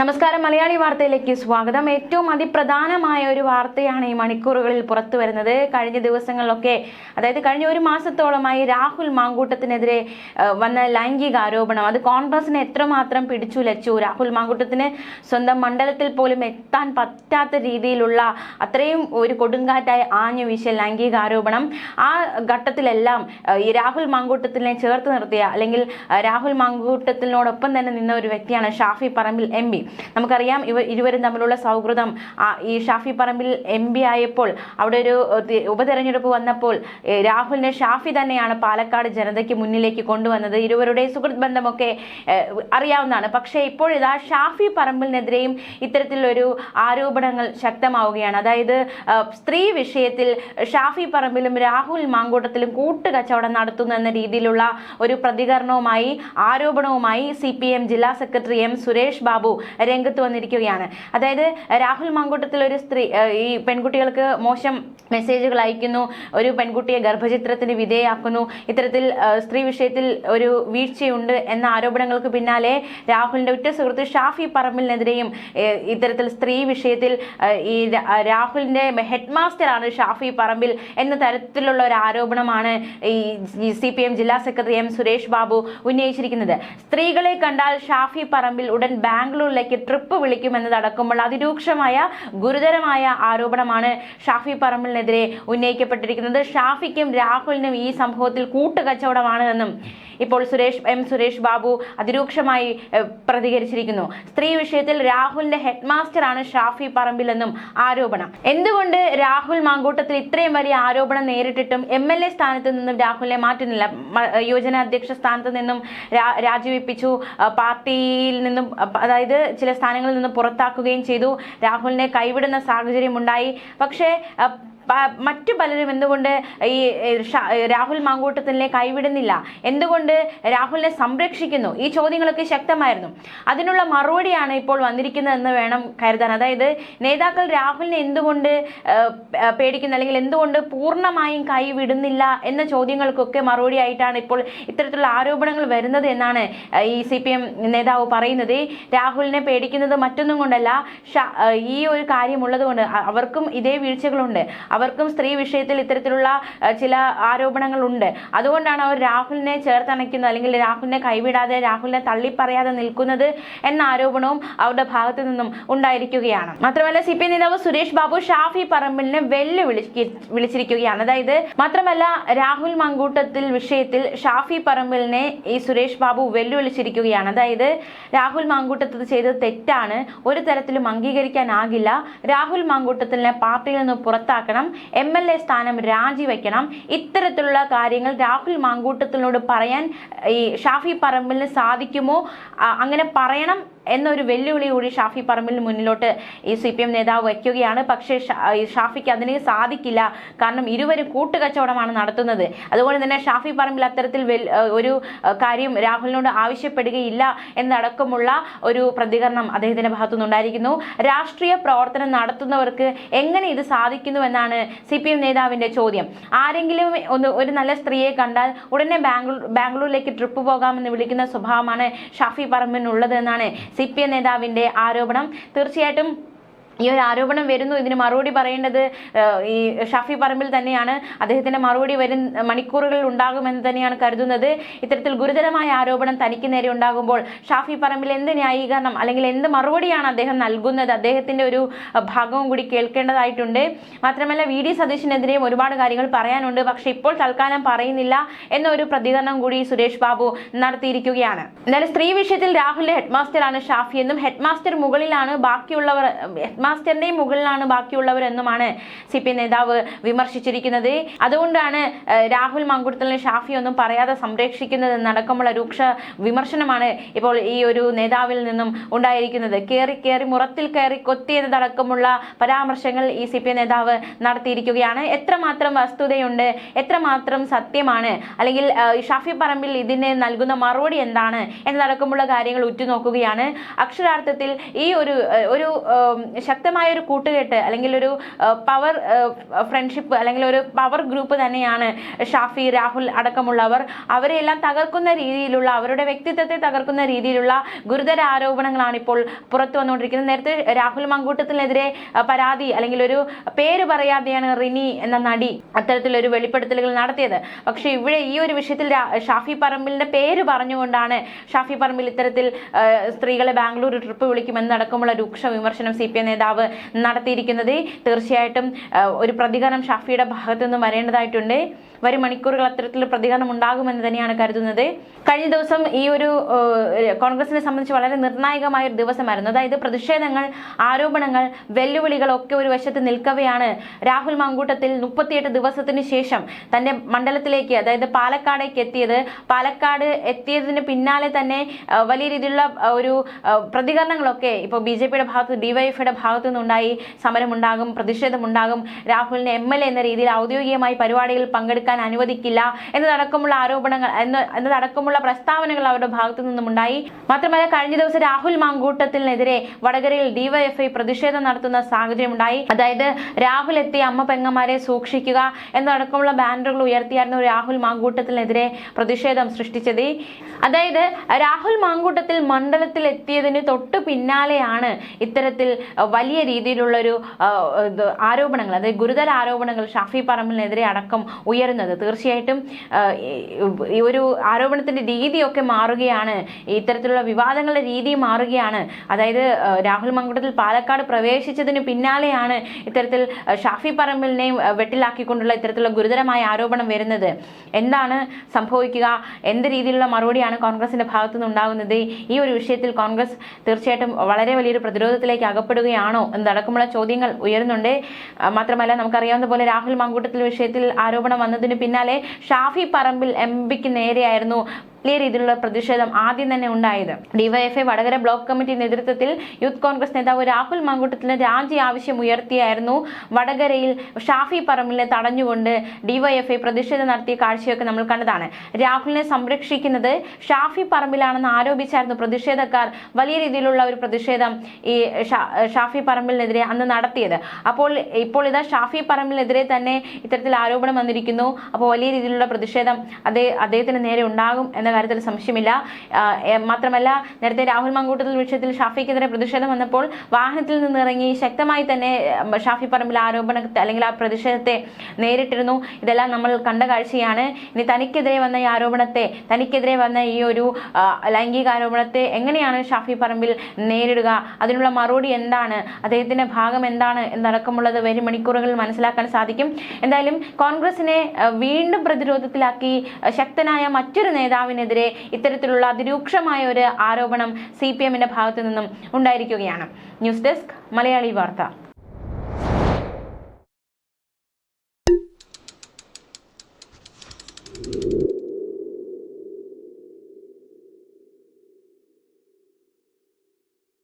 നമസ്കാരം. മലയാളി വാർത്തയിലേക്ക് സ്വാഗതം. ഏറ്റവും അതിപ്രധാനമായ ഒരു വാർത്തയാണ് ഈ മണിക്കൂറുകളിൽ പുറത്തു വരുന്നത്. കഴിഞ്ഞ ദിവസങ്ങളിലൊക്കെ അതായത് കഴിഞ്ഞ ഒരു മാസത്തോളമായി രാഹുൽ മാങ്കൂട്ടത്തിനെതിരെ വന്ന ലൈംഗിക ആരോപണം. അത് കോൺഗ്രസിനെ എത്രമാത്രം പിടിച്ചുലച്ചു രാഹുൽ മാങ്കൂട്ടത്തിന് സ്വന്തം മണ്ഡലത്തിൽ പോലും എത്താൻ പറ്റാത്ത രീതിയിലുള്ള അത്രയും ഒരു കൊടുങ്കാറ്റായി ആഞ്ഞു വീശിയ ലൈംഗിക ആരോപണം. ആ ഘട്ടത്തിലെല്ലാം ഈ രാഹുൽ മാങ്കൂട്ടത്തിനെ ചേർത്ത് നിർത്തിയ അല്ലെങ്കിൽ രാഹുൽ മാങ്കൂട്ടത്തിനോടൊപ്പം തന്നെ നിന്ന ഒരു വ്യക്തിയാണ് ഷാഫി പറമ്പിൽ എം പി. നമുക്കറിയാം ഇവ ഇരുവരും തമ്മിലുള്ള സൗഹൃദം ഈ ഷാഫി പറമ്പിൽ എം പി ആയപ്പോൾ അവിടെ ഒരു ഉപതെരഞ്ഞെടുപ്പ് വന്നപ്പോൾ രാഹുലിനെ ഷാഫി തന്നെയാണ് പാലക്കാട് ജനതയ്ക്ക് മുന്നിലേക്ക് കൊണ്ടുവന്നത്. ഇരുവരുടെ സുഹൃത്ത് ബന്ധമൊക്കെ അറിയാവുന്നതാണ്. പക്ഷേ ഇപ്പോൾ ഇതാ ഷാഫി പറമ്പിലിനെതിരെയും ഇത്തരത്തിലൊരു ആരോപണങ്ങൾ ശക്തമാവുകയാണ്. അതായത് സ്ത്രീ വിഷയത്തിൽ ഷാഫി പറമ്പിലും രാഹുൽ മാങ്കൂട്ടത്തിലും കൂട്ടുകച്ചവടം നടത്തുന്നു എന്ന രീതിയിലുള്ള ഒരു പ്രതികരണവുമായി ആരോപണവുമായി സി പി എം ജില്ലാ സെക്രട്ടറി എം സുരേഷ് ബാബു രംഗത്ത് വന്നിരിക്കുകയാണ്. അതായത് രാഹുൽ മാങ്കൂട്ടത്തിൽ ഒരു സ്ത്രീ ഈ പെൺകുട്ടികൾക്ക് മോശം മെസ്സേജുകൾ അയക്കുന്നു ഒരു പെൺകുട്ടിയെ ഗർഭചിത്രത്തിന് വിധേയാക്കുന്നു ഇത്തരത്തിൽ സ്ത്രീ വിഷയത്തിൽ ഒരു വീഴ്ചയുണ്ട് എന്ന ആരോപണങ്ങൾക്ക് പിന്നാലെ രാഹുലിന്റെ ഉറ്റ സുഹൃത്ത് ഷാഫി പറമ്പിലിനെതിരെയും ഇത്തരത്തിൽ സ്ത്രീ വിഷയത്തിൽ ഈ രാഹുലിന്റെ ഹെഡ് മാസ്റ്റർ ആണ് ഷാഫി പറമ്പിൽ എന്ന തരത്തിലുള്ള ഒരു ആരോപണമാണ് ഈ സി പി എം ജില്ലാ സെക്രട്ടറി എം സുരേഷ് ബാബു ഉന്നയിച്ചിരിക്കുന്നത്. സ്ത്രീകളെ കണ്ടാൽ ഷാഫി പറമ്പിൽ ഉടൻ ബാംഗ്ലൂരിലേക്ക് ട്രിപ്പ് വിളിക്കുമെന്നതടക്കമുള്ള അതിരൂക്ഷമായ ഗുരുതരമായ ആരോപണമാണ് ഷാഫി പറമ്പിലിനെതിരെ ഉന്നയിക്കപ്പെട്ടിരിക്കുന്നത്. ഷാഫിക്കും രാഹുലിനും ഈ സംഭവത്തിൽ കൂട്ടുകച്ചവടമാണ് എന്നും ഇപ്പോൾ സുരേഷ് എം സുരേഷ് ബാബു അതിരൂക്ഷമായി പ്രതികരിച്ചിരിക്കുന്നു. സ്ത്രീ വിഷയത്തിൽ രാഹുലിന്റെ ഹെഡ് മാസ്റ്ററാണ് ഷാഫി പറമ്പിൽ എന്നും ആരോപണം. എന്തുകൊണ്ട് രാഹുൽ മാങ്കൂട്ടത്തിൽ ഇത്രയും വലിയ ആരോപണം നേരിട്ടിട്ടും എം എൽ എ സ്ഥാനത്ത് നിന്നും രാഹുലിനെ മാറ്റുന്നില്ല? യോജന അധ്യക്ഷ സ്ഥാനത്ത് നിന്നും രാജിവെപ്പിച്ചു. പാർട്ടിയിൽ നിന്നും അതായത് ചില സ്ഥാനങ്ങളിൽ നിന്നും പുറത്താക്കുകയും ചെയ്തു. രാഹുലിനെ കൈവിടുന്ന സാഹചര്യം ഉണ്ടായി പക്ഷേ മറ്റു പലരും എന്തുകൊണ്ട് ഈ രാഹുൽ മാങ്കൂട്ടത്തിനെ കൈവിടുന്നില്ല? എന്തുകൊണ്ട് രാഹുലിനെ സംരക്ഷിക്കുന്നു? ഈ ചോദ്യങ്ങളൊക്കെ ശക്തമായിരുന്നു. അതിനുള്ള മറുപടിയാണ് ഇപ്പോൾ വന്നിരിക്കുന്നതെന്ന് വേണം കരുതാൻ. അതായത് നേതാക്കൾ രാഹുലിനെ എന്തുകൊണ്ട് പേടിക്കുന്ന? അല്ലെങ്കിൽ എന്തുകൊണ്ട് പൂർണമായും കൈവിടുന്നില്ല എന്ന ചോദ്യങ്ങൾക്കൊക്കെ മറുപടിയായിട്ടാണ് ഇപ്പോൾ ഇത്തരത്തിലുള്ള ആരോപണങ്ങൾ വരുന്നത് എന്നാണ് ഈ സി പി എം നേതാവ് പറയുന്നത്. രാഹുലിനെ പേടിക്കുന്നത് മറ്റൊന്നും കൊണ്ടല്ല. ഈ ഒരു കാര്യമുള്ളത് കൊണ്ട് അവർക്കും ഇതേ വീഴ്ചകളുണ്ട്. അവർക്കും സ്ത്രീ വിഷയത്തിൽ ഇത്തരത്തിലുള്ള ചില ആരോപണങ്ങളുണ്ട്. അതുകൊണ്ടാണ് അവർ രാഹുലിനെ ചേർത്തണയ്ക്കുന്നത് അല്ലെങ്കിൽ രാഹുലിനെ കൈവിടാതെ രാഹുലിനെ തള്ളിപ്പറയാതെ നിൽക്കുന്നത് എന്ന ആരോപണവും അവരുടെ ഭാഗത്തു നിന്നും ഉണ്ടായിരിക്കുകയാണ്. മാത്രമല്ല സി പി നേതാവ് സുരേഷ് ബാബു ഷാഫി പറമ്പിലിനെ വെല്ലുവിളി വിളിച്ചിരിക്കുകയാണ്. അതായത് മാത്രമല്ല രാഹുൽ മങ്കൂട്ടത്തിൽ വിഷയത്തിൽ ഷാഫി പറമ്പിലിനെ ഈ സുരേഷ് ബാബു വെല്ലുവിളിച്ചിരിക്കുകയാണ്. അതായത് രാഹുൽ മാങ്കൂട്ടത്തിൽ ചെയ്തത് തെറ്റാണ് ഒരു തരത്തിലും അംഗീകരിക്കാനാകില്ല. രാഹുൽ മാങ്കൂട്ടത്തിനെ പാർട്ടിയിൽ നിന്ന് പുറത്താക്കണം. എം എൽ എ സ്ഥാനം രാജിവെക്കണം ഇത്തരത്തിലുള്ള കാര്യങ്ങൾ രാഹുൽ മാങ്കൂട്ടത്തിനോട് പറയാൻ ഈ ഷാഫി പറമ്പിലിന് സാധിക്കുമോ? അങ്ങനെ പറയണം എന്നൊരു വെല്ലുവിളി കൂടി ഷാഫി പറമ്പിലിന് മുന്നിലോട്ട് ഈ സി പി എം നേതാവ് വയ്ക്കുകയാണ്. പക്ഷേ ഷാഫിക്ക് അതിന് സാധിക്കില്ല. കാരണം ഇരുവരും കൂട്ടുകച്ചവടമാണ് നടത്തുന്നത്. അതുപോലെ തന്നെ ഷാഫി പറമ്പിൽ അത്തരത്തിൽ ഒരു കാര്യം രാഹുലിനോട് ആവശ്യപ്പെടുകയില്ല എന്നടക്കമുള്ള ഒരു പ്രതികരണം അദ്ദേഹത്തിന്റെ ഭാഗത്തുനിന്നുണ്ടായിരിക്കുന്നു. രാഷ്ട്രീയ പ്രവർത്തനം നടത്തുന്നവർക്ക് എങ്ങനെ ഇത് സാധിക്കുന്നുവെന്നാണ് സി പി എം നേതാവിന്റെ ചോദ്യം. ആരെങ്കിലും ഒന്ന് ഒരു നല്ല സ്ത്രീയെ കണ്ടാൽ ഉടനെ ബാംഗ്ലൂർ ബാംഗ്ലൂരിലേക്ക് ട്രിപ്പ് പോകാമെന്ന് വിളിക്കുന്ന സ്വഭാവമാണ് ഷാഫി പറമ്പിനുള്ളത് എന്നാണ് സി പി എം നേതാവിന്റെ ആരോപണം തീർച്ചയായിട്ടും ഈ ഒരു ആരോപണം വരുന്നു. ഇതിന് മറുപടി പറയേണ്ടത് ഈ ഷാഫി പറമ്പിൽ തന്നെയാണ്. അദ്ദേഹത്തിന്റെ മറുപടി വരും മണിക്കൂറുകളിൽ ഉണ്ടാകുമെന്ന് തന്നെയാണ് കരുതുന്നത്. ഇത്തരത്തിൽ ഗുരുതരമായ ആരോപണം തനിക്ക് നേരെ ഉണ്ടാകുമ്പോൾ ഷാഫി പറമ്പിൽ എന്ത് ന്യായീകരണം അല്ലെങ്കിൽ എന്ത് മറുപടിയാണ് അദ്ദേഹം നൽകുന്നത്? അദ്ദേഹത്തിന്റെ ഒരു ഭാഗവും കൂടി കേൾക്കേണ്ടതായിട്ടുണ്ട്. മാത്രമല്ല വി. ഡി. സതീശിനെതിരെയും ഒരുപാട് കാര്യങ്ങൾ പറയാനുണ്ട്. പക്ഷെ ഇപ്പോൾ തൽക്കാലം പറയുന്നില്ല എന്നൊരു പ്രതികരണം കൂടി സുരേഷ് ബാബു നടത്തിയിരിക്കുകയാണ്. എന്നാലും സ്ത്രീ വിഷയത്തിൽ രാഹുലിന്റെ ഹെഡ് മാസ്റ്ററാണ് ഷാഫി എന്നും ഹെഡ് മാസ്റ്റർ മുകളിലാണ് ബാക്കിയുള്ളവർ ഹെഡ് മാസ്റ്ററിന്റെയും മുകളിലാണ് ബാക്കിയുള്ളവർ എന്നുമാണ് സി പി നേതാവ് വിമർശിച്ചിരിക്കുന്നത്. അതുകൊണ്ടാണ് രാഹുൽ മങ്കുടത്തലിനെ ഷാഫി ഒന്നും പറയാതെ സംരക്ഷിക്കുന്നത് എന്നടക്കമുള്ള രൂക്ഷ വിമർശനമാണ് ഇപ്പോൾ ഈ ഒരു നേതാവിൽ നിന്നും ഉണ്ടായിരിക്കുന്നത്. കയറി കയറി മുറത്തിൽ കയറി കൊത്തിയതടക്കമുള്ള പരാമർശങ്ങൾ ഈ സി പി നേതാവ് നടത്തിയിരിക്കുകയാണ്. എത്രമാത്രം വസ്തുതയുണ്ട് എത്രമാത്രം സത്യമാണ് അല്ലെങ്കിൽ ഷാഫി പറമ്പിൽ ഇതിന് നൽകുന്ന മറുപടി എന്താണ് എന്നടക്കമുള്ള കാര്യങ്ങൾ ഉറ്റുനോക്കുകയാണ്. അക്ഷരാർത്ഥത്തിൽ ഈ ഒരു ഒരു ശക്തമായ ഒരു കൂട്ടുകെട്ട് അല്ലെങ്കിൽ ഒരു പവർ ഫ്രണ്ട്ഷിപ്പ് അല്ലെങ്കിൽ ഒരു പവർ ഗ്രൂപ്പ് തന്നെയാണ് ഷാഫി രാഹുൽ അടക്കമുള്ളവർ. അവരെല്ലാം തകർക്കുന്ന രീതിയിലുള്ള അവരുടെ വ്യക്തിത്വത്തെ തകർക്കുന്ന രീതിയിലുള്ള ഗുരുതര ആരോപണങ്ങളാണ് ഇപ്പോൾ പുറത്തു വന്നുകൊണ്ടിരിക്കുന്നത്. നേരത്തെ രാഹുൽ മങ്കൂട്ടത്തിനെതിരെ പരാതി അല്ലെങ്കിൽ ഒരു പേര് പറയാതെയാണ് റിനി എന്ന നടി അത്തരത്തിലൊരു വെളിപ്പെടുത്തലുകൾ നടത്തിയത്. പക്ഷേ ഇവിടെ ഈ ഒരു വിഷയത്തിൽ ഷാഫി പറമ്പിലിന്റെ പേര് പറഞ്ഞുകൊണ്ടാണ് ഷാഫി പറമ്പിൽ ഇത്തരത്തിൽ സ്ത്രീകളെ ബാംഗ്ലൂർ ട്രിപ്പ് വിളിക്കുമെന്നടക്കമുള്ള രൂക്ഷ വിമർശനം സി പി എം നേതാവ് നടത്തിയിരിക്കുന്നത്. തീർച്ചയായിട്ടും ഒരു പ്രതികരണം ഷാഫിയുടെ ഭാഗത്തു നിന്നും വരേണ്ടതായിട്ടുണ്ട്. വരും മണിക്കൂറുകൾ അത്തരത്തിൽ പ്രതികരണം ഉണ്ടാകുമെന്ന് തന്നെയാണ് കരുതുന്നത്. കഴിഞ്ഞ ദിവസം ഈ ഒരു കോൺഗ്രസിനെ സംബന്ധിച്ച് വളരെ നിർണായകമായ ഒരു ദിവസമായിരുന്നു. അതായത് പ്രതിഷേധങ്ങൾ ആരോപണങ്ങൾ വെല്ലുവിളികൾ ഒക്കെ ഒരു വശത്ത് നിൽക്കവെയാണ് രാഹുൽ മങ്കൂട്ടത്തിൽ മുപ്പത്തിയെട്ട് ദിവസത്തിന് ശേഷം തന്റെ മണ്ഡലത്തിലേക്ക് അതായത് പാലക്കാടേക്ക് എത്തിയത്. പാലക്കാട് എത്തിയതിന് പിന്നാലെ തന്നെ വലിയ രീതിയിലുള്ള ഒരു പ്രതികരണങ്ങളൊക്കെ ഇപ്പോൾ ബി ജെ പിയുടെ ഭാഗത്ത് ഡിവൈഎഫ്ഐയുടെ ഭാഗത്തു നിന്നുണ്ടായി സമരമുണ്ടാകും പ്രതിഷേധമുണ്ടാകും. രാഹുലിനെ എം എൽ എ എന്ന രീതിയിൽ ഔദ്യോഗികമായി പരിപാടികളിൽ പങ്കെടുക്കാൻ അനുവദിക്കില്ല എന്നതടക്കമുള്ള ആരോപണങ്ങൾ എന്ന് എന്നതടക്കമുള്ള പ്രസ്താവനകൾ അവരുടെ ഭാഗത്തു നിന്നുമുണ്ടായി മാത്രമല്ല കഴിഞ്ഞ ദിവസം രാഹുൽ മാങ്കൂട്ടത്തിനെതിരെ വടകരയിൽ ഡിവൈഎഫ്ഐ പ്രതിഷേധം നടത്തുന്ന സാഹചര്യമുണ്ടായി. അതായത് രാഹുൽ എത്തിയ അമ്മ പെങ്ങന്മാരെ സൂക്ഷിക്കുക എന്നതടക്കമുള്ള ബാനറുകൾ ഉയർത്തിയായിരുന്നു രാഹുൽ മാങ്കൂട്ടത്തിനെതിരെ പ്രതിഷേധം സൃഷ്ടിച്ചത്. അതായത് രാഹുൽ മാങ്കൂട്ടത്തിൽ മണ്ഡലത്തിൽ എത്തിയതിന് തൊട്ടു പിന്നാലെയാണ് ഇത്തരത്തിൽ അഹ്, വലിയ രീതിയിലുള്ളൊരു ആരോപണങ്ങൾ അതായത് ഗുരുതര ആരോപണങ്ങൾ ഷാഫി പറമ്പിലിനെതിരെ അടക്കം ഉയരുന്നത്. തീർച്ചയായിട്ടും ഈ- ഒരു ആരോപണത്തിന്റെ രീതിയൊക്കെ മാറുകയാണ്. ഇത്തരത്തിലുള്ള വിവാദങ്ങളുടെ രീതി മാറുകയാണ്. അതായത് രാഹുൽ മങ്കുട്ടത്തിൽ പാലക്കാട് പ്രവേശിച്ചതിന് പിന്നാലെയാണ് ഇത്തരത്തിൽ ഷാഫി പറമ്പിലിനെയും വെട്ടിലാക്കിക്കൊണ്ടുള്ള ഇത്തരത്തിലുള്ള ഗുരുതരമായ ആരോപണം വരുന്നത്. എന്താണ് സംഭവിക്കുക? എന്ത് രീതിയിലുള്ള മറുപടിയാണ് കോൺഗ്രസിന്റെ ഭാഗത്തുനിന്ന് ഉണ്ടാകുന്നത് ഈ ഒരു വിഷയത്തിൽ കോൺഗ്രസ് തീർച്ചയായിട്ടും വളരെ വലിയൊരു പ്രതിരോധത്തിലേക്ക് അകപ്പെടുകയാണോ. എന്നതടക്കമുള്ള ചോദ്യങ്ങൾ ഉയരുന്നുണ്ട്. മാത്രമല്ല നമുക്കറിയാവുന്ന പോലെ രാഹുൽ മാങ്കൂട്ടത്തിൽ വിഷയത്തിൽ ആരോപണം വന്നതിന് പിന്നാലെ ഷാഫി പറമ്പിൽ എം പിക്ക് നേരെയായിരുന്നു വലിയ രീതിയിലുള്ള പ്രതിഷേധം ആദ്യം തന്നെ ഉണ്ടായത്. ഡിവൈഎഫ്ഐ വടകര ബ്ലോക്ക് കമ്മിറ്റി നേതൃത്വത്തിൽ യൂത്ത് കോൺഗ്രസ് നേതാവ് രാഹുൽ മാങ്കൂട്ടത്തിന് രാജി ആവശ്യം ഉയർത്തിയായിരുന്നു. വടകരയിൽ ഷാഫി പറമ്പിലിനെ തടഞ്ഞുകൊണ്ട് ഡിവൈഎഫ്ഐ പ്രതിഷേധം നടത്തിയ കാഴ്ചയൊക്കെ നമ്മൾ കണ്ടതാണ്. രാഹുലിനെ സംരക്ഷിക്കുന്നത് ഷാഫി പറമ്പിലാണെന്ന് ആരോപിച്ചായിരുന്നു പ്രതിഷേധക്കാർ വലിയ രീതിയിലുള്ള ഒരു പ്രതിഷേധം ഈ ഷാഫി പറമ്പിലിനെതിരെ അന്ന് നടത്തിയത്. അപ്പോൾ ഇപ്പോൾ ഇതാ ഷാഫി പറമ്പിലിനെതിരെ തന്നെ ഇത്തരത്തിൽ ആരോപണം വന്നിരിക്കുന്നു. അപ്പോൾ വലിയ രീതിയിലുള്ള പ്രതിഷേധം അതേ അദ്ദേഹത്തിന് നേരെ ഉണ്ടാകും എന്ന കാര്യത്തിൽ സംശയമില്ല. മാത്രമല്ല നേരത്തെ രാഹുൽ മങ്കൂട്ടത്തിൽ വിഷയത്തിൽ ഷാഫിക്കെതിരെ പ്രതിഷേധം വന്നപ്പോൾ വാഹനത്തിൽ നിന്ന് ഇറങ്ങി ശക്തമായി തന്നെ ഷാഫി പറമ്പിൽ ആരോപണത്തെ അല്ലെങ്കിൽ ആ പ്രതിഷേധത്തെ നേരിട്ടിരുന്നു. ഇതെല്ലാം നമ്മൾ കണ്ട കാഴ്ചയാണ്. ഇനി തനിക്കെതിരെ വന്ന ഈ ആരോപണത്തെ തനിക്കെതിരെ വന്ന ഈ ഒരു ലൈംഗിക ആരോപണത്തെ എങ്ങനെയാണ് ഷാഫി പറമ്പിൽ നേരിടുക? അതിനുള്ള മറുപടി എന്താണ്? അദ്ദേഹത്തിന്റെ ഭാഗം എന്താണ് എന്നടക്കമുള്ളത് വരും മണിക്കൂറുകളിൽ മനസ്സിലാക്കാൻ സാധിക്കും. എന്തായാലും കോൺഗ്രസിനെ വീണ്ടും പ്രതിരോധത്തിലാക്കി ശക്തനായ മറ്റൊരു നേതാവിനെതിരെ ഇത്തരത്തിലുള്ള അതിരൂക്ഷമായ ഒരു ആരോപണം സി പി എമ്മിന്റെ ഭാഗത്തു നിന്നും ഉണ്ടായിരിക്കുകയാണ്. ന്യൂസ് ഡെസ്ക് മലയാളി വാർത്ത.